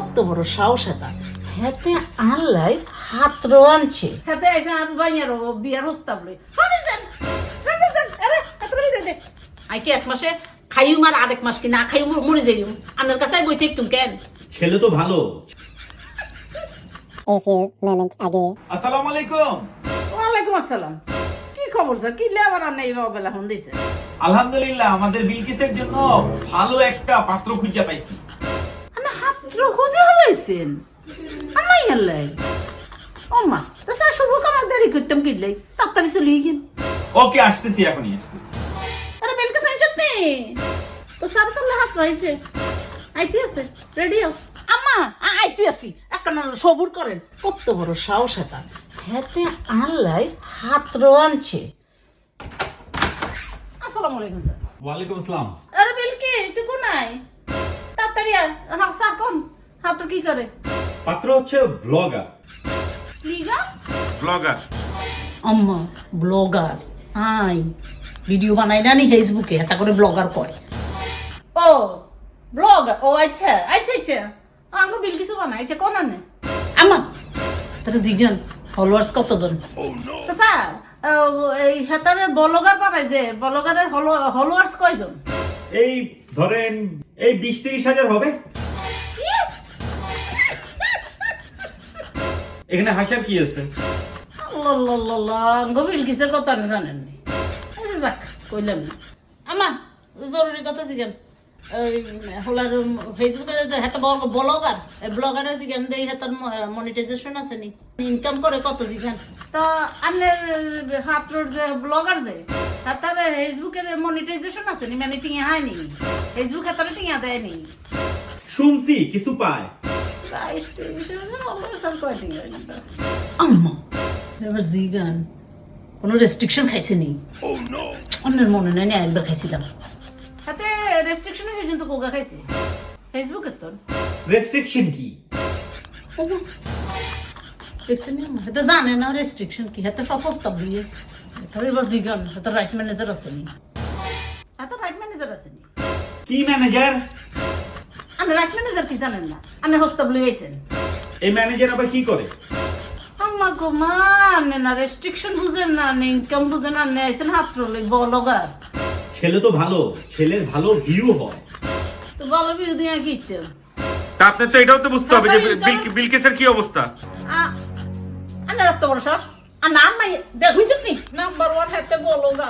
কত বড় সাহস এটা। হেতে আনলাই হাত আনছে হেতে আইসা আর বাইয়ারও বিয়ার হস্তাব লই। হরে যান যান যান যান আরে হাত রলি দে দে। আই কি এক মাসে খাইও মার আরেক মাস কি না খাইও মরে যাইও। আপনার কাছে আই বইতে একটু কেন? ছেলে তো ভালো। A few moments ago. আসসালামু আলাইকুম। ওয়ালাইকুম আসসালাম। কি খবর স্যার? কি লেবার আর নেই বাবা বেলা হন দিছে? আলহামদুলিল্লাহ আমাদের বিলকিসের জন্য ভালো একটা পাত্র খুঁজে পাইছি। হাত খুঁজে হলাইছেন আমাই হলাই ও মা তো স্যার শুভ কামার দেরি করতাম কিনলে তাড়াতাড়ি চলে গেল ওকে আসতেছি এখনই আসতেছি আরে বেলকে নি তো স্যার তো হাত রয়েছে আইতে আছে রেডিও আম্মা আ- আইতে আছি একটা সবুর করেন কত বড় সাহস আছে হেতে আনলাই হাত আনছে আসসালামু আলাইকুম স্যার ওয়ালাইকুম আসসালাম আরে বেলকে তুই কোনাই তাড়াতাড়ি স্যার কোন হাত কি করে? পাত্র হচ্ছে ব্লগার লিগা? ব্লগার আম্মা ব্লগার আই ভিডিও বানাই না নি ফেসবুকে এটা করে ব্লগার কয়। ও ব্লগার ও আচ্ছা আচ্ছা আচ্ছা। আঙ্গো বিল কিছু বানাইছে আচ্ছা কোন আনে? আমা তাহলে জিজ্ঞান ফলোয়ার্স কতজন? তো স্যার আহ, এই হেতারে ব্লগার বানাই যে ব্লগারের ফলোয়ার্স কয়জন? এই ধরেন এই বিশ তিরিশ হাজার হবে? এখানে হাসার কি আছে? গভীর কিসের কথা আচ্ছা যাক কইলাম না। আমা জরুরি কথা জিজ্ঞান হলার ফেসবুকে যে হেতে ব্লগার ব্লগারের জিজ্ঞান দেই হেতার মনিটাইজেশন আছে নি? ইনকাম করে কত জিজ্ঞান তো আপনার হাতর যে ব্লগার যে হেতার ফেসবুকের মনিটাইজেশন আছে নি? মানে টিয়া হয়নি ফেসবুক হেতারে টিয়া দেয়নি শুনছি কিছু পায়। আম্মা এবার জিগান কোনো রেস্ট্রিকশন খাইছে নি অন্যের মনে নাই একবার খাইছিলাম। হাতে রেস্ট্রিকশন হয়ে কিন্তু কোগা খাইছে। ফেসবুকে তোর রেস্ট্রিকশন কি? দেখছেন হাতে জানে না রেস্ট্রিকশন কি হাতে সব প্রস্তাব দিয়েছে তোর এবার জিগান হাতে রাইট ম্যানেজার আছে নি। হাতে রাইট ম্যানেজার আছে নি। কি ম্যানেজার আপনি রাইট ম্যানেজার কি জানেন না? আপনি হস্তাব লইয়েছেন এই ম্যানেজার আবার কি করে? আম্মা গো মান না রেস্ট্রিকশন বুঝেন না ইনকাম বুঝেন না নে আইছেন হাত রলে বলগার ছেলে তো ভালো ছেলের ভালো ভিউ হয়। তো বলো বিউ দিয়ে গিতে তা? আপনার তো এটাও তো বুঝতে হবে যে বিল- বিলকেসের কি অবস্থা? আনে রক্ত বড় শ্বাস আর নাম মাই দেখুন চুপনি নাম্বার ওয়ান হেতে বলগা।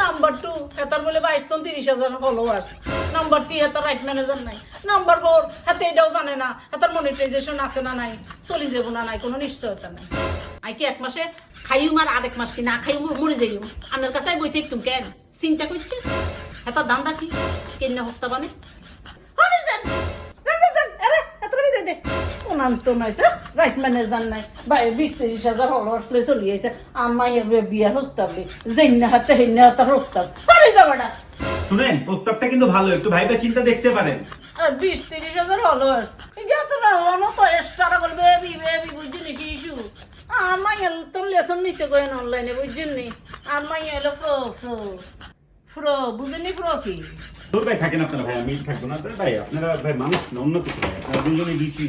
নাম্বার টু হেতার বলে বাইশ তো তিরিশ হাজার ফলোয়ার্স নাম্বার থ্রি হেতার রাইট ম্যানেজার নাই। নাম্বার ফোর হাতে এটাও জানে না, হাতার মনিটাইজেশন আছে না নাই, চলি যাব না নাই, কোনো নিশ্চয়তা নাই। আই কি এক মাসে খাইও মার আরেক মাস কি না খাইও মরে যাইও আপনার কাছে বইতে একটু কেন? চিন্তা করছে? হেতার দান্দা কি? কেন হস্তা বানে? আরে রবি দে। রাইট ম্যানেজার নাই ভাই বিশ তিরিশ হাজার হলর্স লই চলি আইছে আমাই বিয়া হস্তাবলি যেন্না হাতে হেন্না হাতে হস্তাব হরে যাবাটা শুনেন প্রস্তাবটা কিন্তু ভালো একটু ভাইবা চিন্তা দেখতে পারেন। বিশ তিরিশ হাজার ইগা তো এক্সট্রা করবে বেবি শিশু আমাই তো লেসন নিতে কয়েন অনলাইনে বুঝলি আমাই এলো ফ্রো ফ্রো ফ্রো বুঝলি? ফ্রো কি? তোর ভাই থাকেন আপনারা ভাই আমি থাকব না ভাই আপনারা ভাই মানুষ অন্য কিছু ভাই আপনারা দুজনে দিচ্ছি